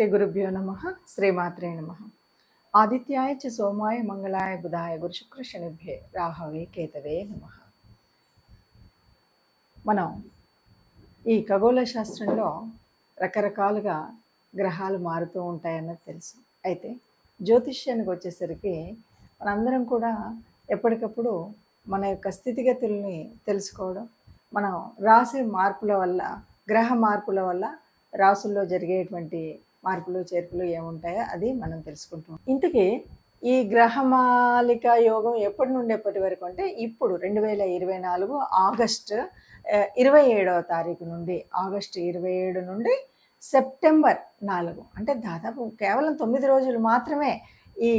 శ్రీ గురుభ్యో నమ శ్రీమాత్రే నమ ఆదిత్యాయ చ సోమాయ మంగళాయ బుధాయ గురు శుక్ర శనిభ్యే రాహవే కేతవే నమ మనం ఈ ఖగోళ శాస్త్రంలో రకరకాలుగా గ్రహాలు మారుతూ ఉంటాయన్నది తెలుసు. అయితే జ్యోతిష్యానికి వచ్చేసరికి మనందరం కూడా ఎప్పటికప్పుడు మన యొక్క స్థితిగతుల్ని తెలుసుకోవడం మనం రాసే మార్పుల వల్ల గ్రహ మార్పుల వల్ల రాసుల్లో జరిగేటువంటి మార్పులు చేర్పులు ఏముంటాయో అది మనం తెలుసుకుంటాం. ఇంతకీ ఈ గ్రహమాలిక యోగం ఎప్పటి నుండి ఎప్పటి వరకు అంటే ఇప్పుడు రెండు వేల ఇరవై నాలుగు ఆగస్ట్ ఇరవై ఏడవ తారీఖు నుండి ఆగస్టు ఇరవై ఏడు నుండి సెప్టెంబర్ నాలుగు. అంటే దాదాపు కేవలం తొమ్మిది రోజులు మాత్రమే ఈ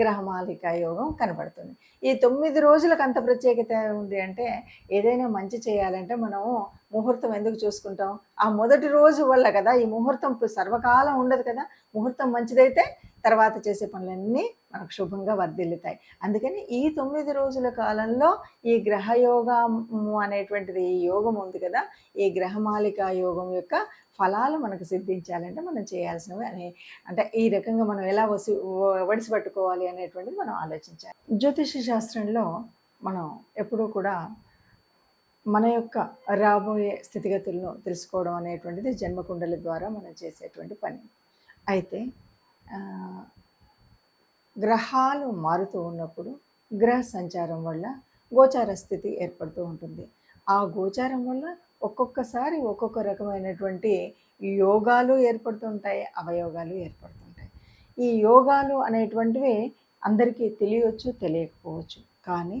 గ్రహమాలిక యోగం కనబడుతుంది. ఈ తొమ్మిది రోజులకు అంత ప్రత్యేకత ఉంది అంటే ఏదైనా మంచి చేయాలంటే మనము ముహూర్తం ఎందుకు చూసుకుంటాం? ఆ మొదటి రోజు వల్ల కదా ఈ ముహూర్తం సర్వకాలం ఉండదు కదా? ముహూర్తం మంచిదైతే తర్వాత చేసే పనులన్నీ మనకు శుభంగా వర్ధిల్లుతాయి. అందుకని ఈ తొమ్మిది రోజుల కాలంలో ఈ గ్రహయోగము అనేటువంటిది ఈ యోగం ఉంది కదా ఈ గ్రహమాలిక యోగం యొక్క ఫలాలు మనకు సిద్ధించాలంటే మనం చేయాల్సినవి అని అంటే ఈ రకంగా మనం ఎలా వసి వడిసి పట్టుకోవాలి అనేటువంటిది మనం ఆలోచించాలి. జ్యోతిష శాస్త్రంలో మనం ఎప్పుడూ కూడా మన యొక్క రాబోయే స్థితిగతులను తెలుసుకోవడం అనేటువంటిది జన్మకుండల ద్వారా మనం చేసేటువంటి పని. అయితే గ్రహాలు మారుతూ ఉన్నప్పుడు గ్రహ సంచారం వల్ల గోచార స్థితి ఏర్పడుతూ ఉంటుంది. ఆ గోచారం వల్ల ఒక్కొక్కసారి ఒక్కొక్క రకమైనటువంటి యోగాలు ఏర్పడుతుంటాయి అవయోగాలు ఏర్పడుతుంటాయి. ఈ యోగాలు అనేటువంటివి అందరికీ తెలియవచ్చు తెలియకపోవచ్చు. కానీ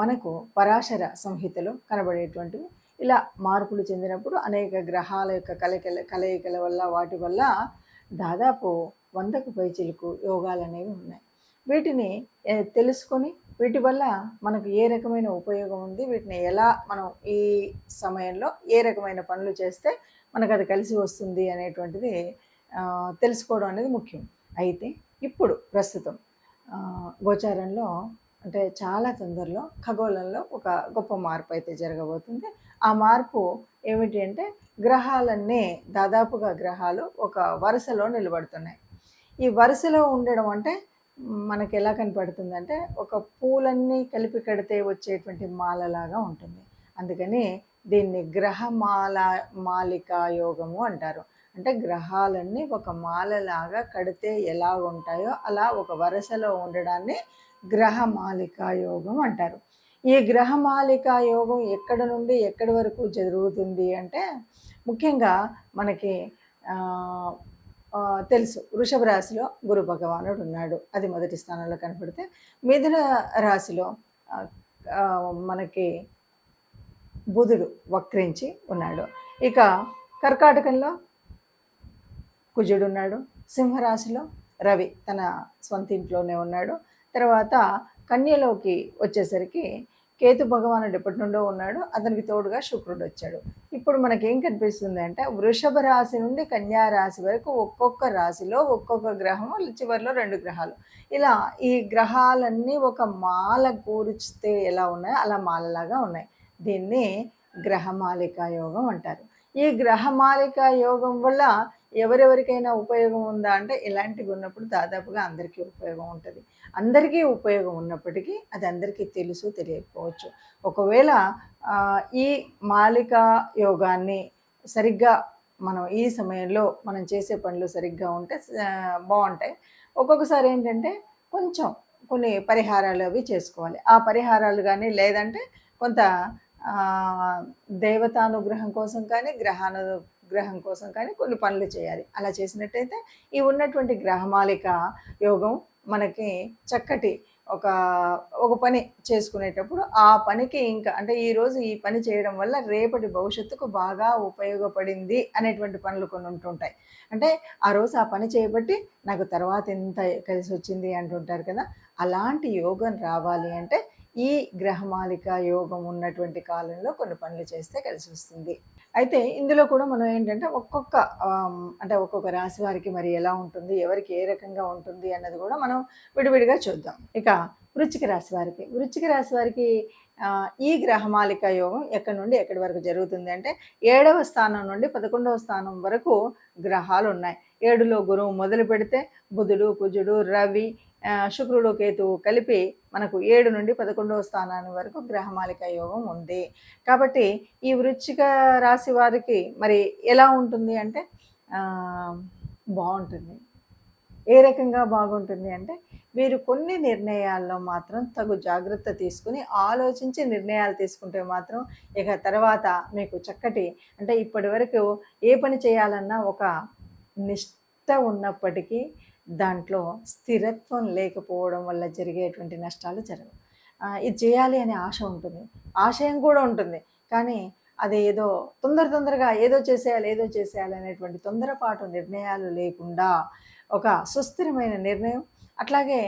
మనకు పరాశర సంహితలో కనబడేటువంటివి ఇలా మార్పులు చెందినప్పుడు అనేక గ్రహాల యొక్క కలయికల కలయికల వల్ల వాటి వల్ల దాదాపు వందకు పైచిలకు యోగాలు అనేవి ఉన్నాయి. వీటిని తెలుసుకొని వీటి వల్ల మనకు ఏ రకమైన ఉపయోగం ఉంది వీటిని ఎలా మనం ఈ సమయంలో ఏ రకమైన పనులు చేస్తే మనకు అది కలిసి వస్తుంది అనేటువంటిది తెలుసుకోవడం అనేది ముఖ్యం. అయితే ఇప్పుడు ప్రస్తుతం గోచారంలో అంటే చాలా తొందరలో ఖగోళంలో ఒక గొప్ప మార్పు అయితే జరగబోతుంది. ఆ మార్పు ఏమిటి అంటే గ్రహాలన్నీ దాదాపుగా గ్రహాలు ఒక వరుసలో నిలబడుతున్నాయి. ఈ వరుసలో ఉండడం అంటే మనకి ఎలా కనపడుతుంది అంటే ఒక పూలన్నీ కలిపి కడితే వచ్చేటువంటి మాలలాగా ఉంటుంది. అందుకని దీన్ని గ్రహమాల మాలిక యోగము అంటారు. అంటే గ్రహాలన్నీ ఒక మాలలాగా కడితే ఎలా ఉంటాయో అలా ఒక వరుసలో ఉండడాన్ని గ్రహమాలిక యోగం అంటారు. ఈ గ్రహమాలిక యోగం ఎక్కడ నుండి ఎక్కడి వరకు జరుగుతుంది అంటే ముఖ్యంగా మనకి తెలుసు. వృషభ రాశిలో గురు భగవానుడు ఉన్నాడు. అది మొదటి స్థానంలో కనపడితే మిథున రాశిలో మనకి బుధుడు వక్రించి ఉన్నాడు. ఇక కర్కాటకంలో కుజుడు ఉన్నాడు. సింహరాశిలో రవి తన సొంత ఇంట్లోనే ఉన్నాడు. తర్వాత కన్యలోకి వచ్చేసరికి కేతు భగవానుడు ఎప్పటి నుండో ఉన్నాడు. అతనికి తోడుగా శుక్రుడు వచ్చాడు. ఇప్పుడు మనకి ఏం కనిపిస్తుంది అంటే వృషభ రాశి నుండి కన్యా రాశి వరకు ఒక్కొక్క రాశిలో ఒక్కొక్క గ్రహం చివరిలో రెండు గ్రహాలు. ఇలా ఈ గ్రహాలన్నీ ఒక మాల కూర్చితే ఎలా ఉన్నాయో అలా మాలలాగా ఉన్నాయి. దీన్ని గ్రహమాలిక యోగం అంటారు. ఈ గ్రహమాలిక యోగం వల్ల ఎవరెవరికైనా ఉపయోగం ఉందా అంటే ఇలాంటివి ఉన్నప్పుడు దాదాపుగా అందరికీ ఉపయోగం ఉంటుంది. అందరికీ ఉపయోగం ఉన్నప్పటికీ అది అందరికీ తెలుసు తెలియకపోవచ్చు. ఒకవేళ ఈ మాలిక యోగాన్ని సరిగ్గా మనం ఈ సమయంలో మనం చేసే పనులు సరిగ్గా ఉంటే బాగుంటాయి. ఒక్కొక్కసారి ఏంటంటే కొంచెం కొన్ని పరిహారాలు అవి చేసుకోవాలి. ఆ పరిహారాలు కానీ లేదంటే కొంత దేవతానుగ్రహం కోసం కానీ గ్రహాను గ్రహం కోసం కానీ కొన్ని పనులు చేయాలి. అలా చేసినట్టయితే ఈ ఉన్నటువంటి గ్రహమాలిక యోగం మనకి చక్కటి ఒక ఒక పని చేసుకునేటప్పుడు ఆ పనికి ఇంకా అంటే ఈరోజు ఈ పని చేయడం వల్ల రేపటి భవిష్యత్తుకు బాగా ఉపయోగపడింది అనేటువంటి పనులు కొన్ని ఉంటుంటాయి. అంటే ఆ రోజు ఆ పని చేయబట్టి నాకు తర్వాత ఎంత కలిసి వచ్చింది అంటుంటారు కదా అలాంటి యోగం రావాలి అంటే ఈ గ్రహమాలిక యోగం ఉన్నటువంటి కాలంలో కొన్ని పనులు చేస్తే కలిసి వస్తుంది. అయితే ఇందులో కూడా మనం ఏంటంటే ఒక్కొక్క అంటే ఒక్కొక్క రాశి వారికి మరి ఎలా ఉంటుంది ఎవరికి ఏ రకంగా ఉంటుంది అన్నది కూడా మనం విడివిడిగా చూద్దాం. ఇక వృచ్చిక రాశి వారికి వృచ్చిక రాశి వారికి ఈ గ్రహమాలిక యోగం ఎక్కడి నుండి ఎక్కడి వరకు జరుగుతుంది అంటే ఏడవ స్థానం నుండి పదకొండవ స్థానం వరకు గ్రహాలు ఉన్నాయి. ఏడులో గురువు మొదలు పెడితే బుధుడు కుజుడు రవి శుక్రుడు కేతువు కలిపి మనకు ఏడు నుండి పదకొండవ స్థానాన్ని వరకు గ్రహమాలిక యోగం ఉంది. కాబట్టి ఈ వృచ్చిక రాశి వారికి మరి ఎలా ఉంటుంది అంటే బాగుంటుంది. ఏ రకంగా బాగుంటుంది అంటే వీరు కొన్ని నిర్ణయాల్లో మాత్రం తగు జాగ్రత్త తీసుకుని ఆలోచించి నిర్ణయాలు తీసుకుంటే మాత్రం ఇక తర్వాత మీకు చక్కటి అంటే ఇప్పటి వరకు ఏ పని చేయాలన్నా ఒక నిష్ట ఉన్నప్పటికీ దాంట్లో స్థిరత్వం లేకపోవడం వల్ల జరిగేటువంటి నష్టాలు జరగవు. ఇది చేయాలి అనే ఆశ ఉంటుంది. ఆశయం కూడా ఉంటుంది. కానీ అది ఏదో తొందర తొందరగా ఏదో చేసేయాలి ఏదో చేసేయాలి అనేటువంటి తొందరపాటు నిర్ణయాలు లేకుండా ఒక సుస్థిరమైన నిర్ణయం. అట్లాగే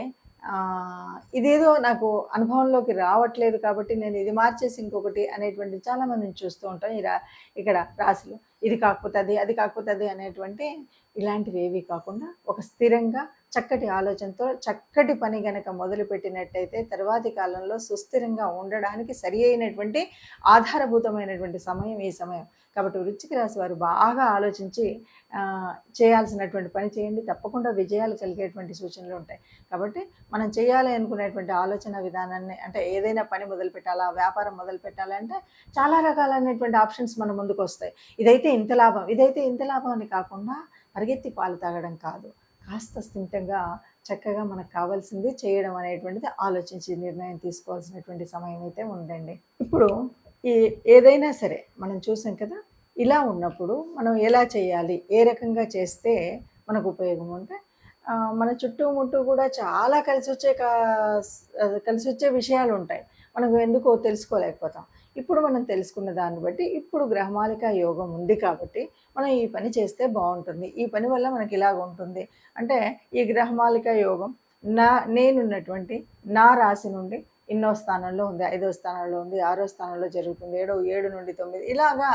ఇదేదో నాకు అనుభవంలోకి రావట్లేదు కాబట్టి నేను ఇది మార్చేసి ఇంకొకటి అనేటువంటి చాలామందిని చూస్తూ ఉంటాం. ఈ రా ఇక్కడ రాశులు ఇది కాకపోతే అది అది కాకపోతే అది అనేటువంటి ఇలాంటివి ఏవి కాకుండా ఒక స్థిరంగా చక్కటి ఆలోచనతో చక్కటి పని గనక మొదలుపెట్టినట్టయితే తర్వాతి కాలంలో సుస్థిరంగా ఉండడానికి సరి అయినటువంటి ఆధారభూతమైనటువంటి సమయం ఈ సమయం. కాబట్టి వృచ్చిక రాశి వారు బాగా ఆలోచించి చేయాల్సినటువంటి పని చేయండి. తప్పకుండా విజయాలు కలిగేటువంటి సూచనలు ఉంటాయి. కాబట్టి మనం చేయాలి అనుకునేటువంటి ఆలోచన విధానాన్ని అంటే ఏదైనా పని మొదలు పెట్టాలా వ్యాపారం మొదలు పెట్టాలంటే చాలా రకాలైనటువంటి ఆప్షన్స్ మన ముందుకు వస్తాయి ఇదైతే ఇంత లాభం ఇదైతే ఇంత లాభం అని కాకుండా పరిగెత్తి పాలు తాగడం కాదు. కాస్త స్థిమితంగా చక్కగా మనకు కావాల్సింది చేయడం అనేటువంటిది ఆలోచించి నిర్ణయం తీసుకోవాల్సినటువంటి సమయం అయితే ఉందండి. ఇప్పుడు ఈ ఏదైనా సరే మనం చూసాం కదా ఇలా ఉన్నప్పుడు మనం ఎలా చేయాలి ఏ రకంగా చేస్తే మనకు ఉపయోగం ఉంటే మన చుట్టూ ముట్టూ కూడా చాలా కలిసి వచ్చే కా- కలిసి వచ్చే విషయాలు ఉంటాయి. మనకు ఎందుకో తెలుసుకోలేకపోతాం. ఇప్పుడు మనం తెలుసుకున్న దాన్ని బట్టి ఇప్పుడు గ్రహమాలిక యోగం ఉంది కాబట్టి మనం ఈ పని చేస్తే బాగుంటుంది. ఈ పని వల్ల మనకి ఇలాగ ఉంటుంది? అంటే ఈ గ్రహమాలిక యోగం నా నేనున్నటువంటి నా రాశి నుండి ఎన్నో స్థానంలో ఉంది. ఐదో స్థానంలో ఉంది ఆరో స్థానంలో జరుగుతుంది ఏడో ఏడు నుండి తొమ్మిది ఇలాగా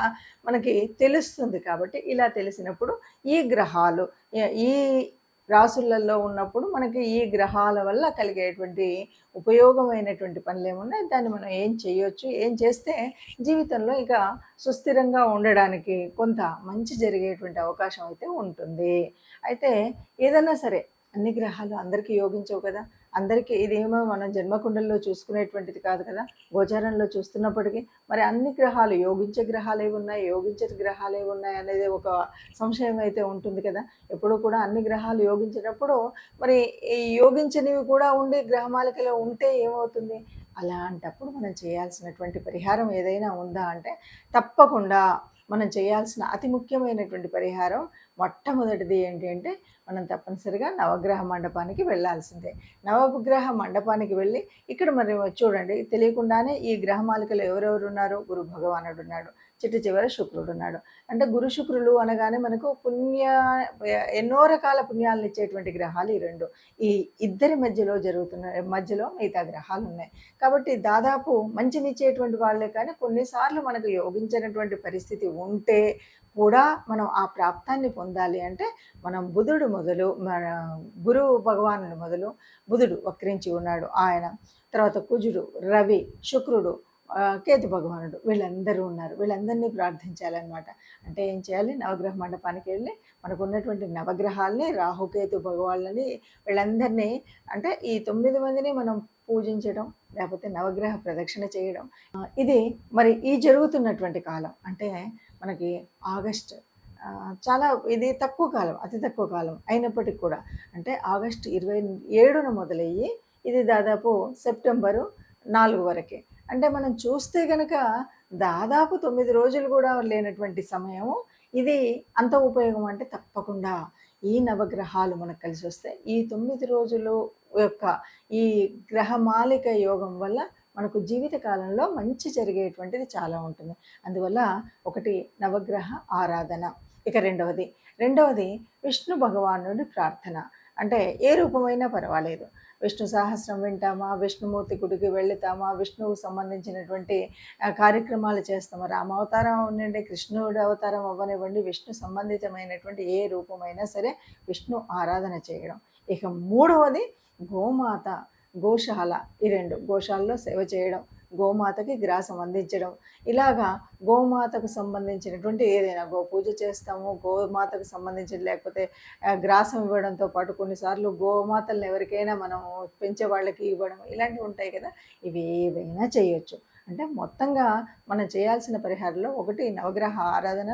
మనకి తెలుస్తుంది కాబట్టి ఇలా తెలిసినప్పుడు ఈ గ్రహాలు ఈ- ఈ రాసులలో ఉన్నప్పుడు మనకి ఈ గ్రహాల వల్ల కలిగేటువంటి ఉపయోగమైనటువంటి పనులు ఏమున్నాయి దాన్ని మనం ఏం చేయొచ్చు? ఏం చేస్తే జీవితంలో ఇక సుస్థిరంగా ఉండడానికి కొంత మంచి జరిగేటువంటి అవకాశం అయితే ఉంటుంది. అయితే ఏదైనా సరే అన్ని గ్రహాలు అందరికీ యోగించవు కదా? అందరికీ ఇదేమో మనం జన్మకుండల్లో చూసుకునేటువంటిది కాదు కదా. గోచారంలో చూస్తున్నప్పటికీ మరి అన్ని గ్రహాలు యోగించే గ్రహాలు ఏవి ఉన్నాయి యోగించే గ్రహాలు ఏవి ఉన్నాయి అనేది ఒక సంశయం అయితే ఉంటుంది కదా. ఎప్పుడూ కూడా అన్ని గ్రహాలు యోగించినప్పుడు మరి ఈ యోగించనివి కూడా ఉండి గ్రహమాలికలో ఉంటే ఏమవుతుంది? అలాంటప్పుడు మనం చేయాల్సినటువంటి పరిహారం ఏదైనా ఉందా అంటే తప్పకుండా మనం చేయాల్సిన అతి ముఖ్యమైనటువంటి పరిహారం మొట్టమొదటిది ఏంటి అంటే మనం తప్పనిసరిగా నవగ్రహ మండపానికి వెళ్ళాల్సిందే. నవగ్రహ మండపానికి వెళ్ళి ఇక్కడ మరి చూడండి తెలియకుండానే ఈ గ్రహమాలికలో ఎవరెవరు ఉన్నారు? గురు భగవానుడు ఉన్నాడు. చిట్టు చివర శుక్రుడు ఉన్నాడు అంటే గురు శుక్రులు అనగానే మనకు పుణ్య ఎన్నో రకాల పుణ్యాలను ఇచ్చేటువంటి గ్రహాలు ఈ రెండు. ఈ ఇద్దరి మధ్యలో జరుగుతున్న మధ్యలో మిగతా గ్రహాలు ఉన్నాయి. కాబట్టి దాదాపు మంచినిచ్చేటువంటి వాళ్ళే కానీ కొన్నిసార్లు మనకు యోగించినటువంటి పరిస్థితి ఉంటే కూడా మనం ఆ ప్రాప్తాన్ని పొందాలి అంటే మనం బుధుడు మొదలు మన గురువు భగవానుడు మొదలు బుధుడు వక్రించి ఉన్నాడు. ఆయన తర్వాత కుజుడు రవి శుక్రుడు కేతు భగవానుడు. వీళ్ళందరూ ఉన్నారు. వీళ్ళందరినీ ప్రార్థించాలన్నమాట. అంటే ఏం చేయాలి? నవగ్రహ మండపానికి వెళ్ళి మనకు ఉన్నటువంటి నవగ్రహాలని రాహుకేతు భగవాళ్ళని వీళ్ళందరినీ అంటే ఈ తొమ్మిది మందిని మనం పూజించడం లేకపోతే నవగ్రహ ప్రదక్షిణ చేయడం ఇది మరి ఈ జరుగుతున్నటువంటి కాలం. అంటే మనకి ఆగస్ట్ చాలా ఇది తక్కువ కాలం అతి తక్కువ కాలం అయినప్పటికీ కూడా. అంటే ఆగస్ట్ ఇరవై ఏడున మొదలయ్యి ఇది దాదాపు సెప్టెంబరు నాలుగు వరకే. అంటే మనం చూస్తే కనుక దాదాపు తొమ్మిది రోజులు కూడా లేనటువంటి సమయము ఇది అంత ఉపయోగం అంటే తప్పకుండా ఈ నవగ్రహాలు మనకు కలిసి వస్తాయి ఈ తొమ్మిది రోజులు యొక్క ఈ గ్రహమాలిక యోగం వల్ల మనకు జీవిత కాలంలో మంచి జరిగేటువంటిది చాలా ఉంటుంది. అందువల్ల ఒకటి నవగ్రహ ఆరాధన ఇక రెండవది. రెండవది విష్ణు భగవానుడి ప్రార్థన. అంటే ఏ రూపమైనా పర్వాలేదు. విష్ణు సహస్రం వింటామా విష్ణుమూర్తి గుడికి వెళుతామా విష్ణువుకు సంబంధించినటువంటి కార్యక్రమాలు కార్యక్రమాలు రామ రామావతారం అవ్వండి కృష్ణుడు అవతారం అవ్వనివ్వండి విష్ణు సంబంధితమైనటువంటి ఏ రూపమైనా సరే విష్ణు ఆరాధన చేయడం. ఇక మూడవది గోమాత గోశాల. ఈ రెండు గోశాలలో సేవ చేయడం. గోమాతకి గ్రాసం అందించడం. ఇలాగా గోమాతకు సంబంధించినటువంటి ఏదైనా గో పూజ చేస్తాము గోమాతకు సంబంధించిన లేకపోతే గ్రాసం ఇవ్వడంతో పాటు కొన్నిసార్లు గోమాతలను ఎవరికైనా మనం పెంచే వాళ్ళకి ఇవ్వడం ఇలాంటివి ఉంటాయి కదా. ఇవి ఏవైనా చేయొచ్చు. అంటే మొత్తంగా మనం చేయాల్సిన పరిహారంలో ఒకటి నవగ్రహ ఆరాధన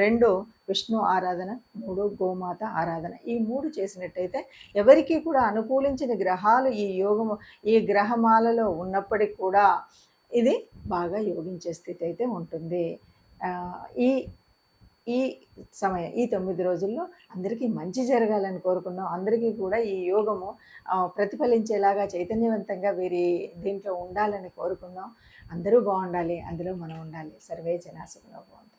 రెండు విష్ణు ఆరాధన మూడు గోమాత ఆరాధన. ఈ మూడు చేసినట్టయితే ఎవరికి కూడా అనుకూలించిన గ్రహాలు ఈ యోగము ఈ గ్రహమాలలో ఉన్నప్పటికీ కూడా ఇది బాగా యోగించే స్థితి అయితే ఉంటుంది. ఈ ఈ సమయం ఈ తొమ్మిది రోజుల్లో అందరికీ మంచి జరగాలని కోరుకున్నాం. అందరికీ కూడా ఈ యోగము ప్రతిఫలించేలాగా చైతన్యవంతంగా వీరి దీంట్లో ఉండాలని కోరుకుందాం అందరూ బాగుండాలి అందులో మనం ఉండాలి. సర్వే జనాసుకులో బాగుంటుంది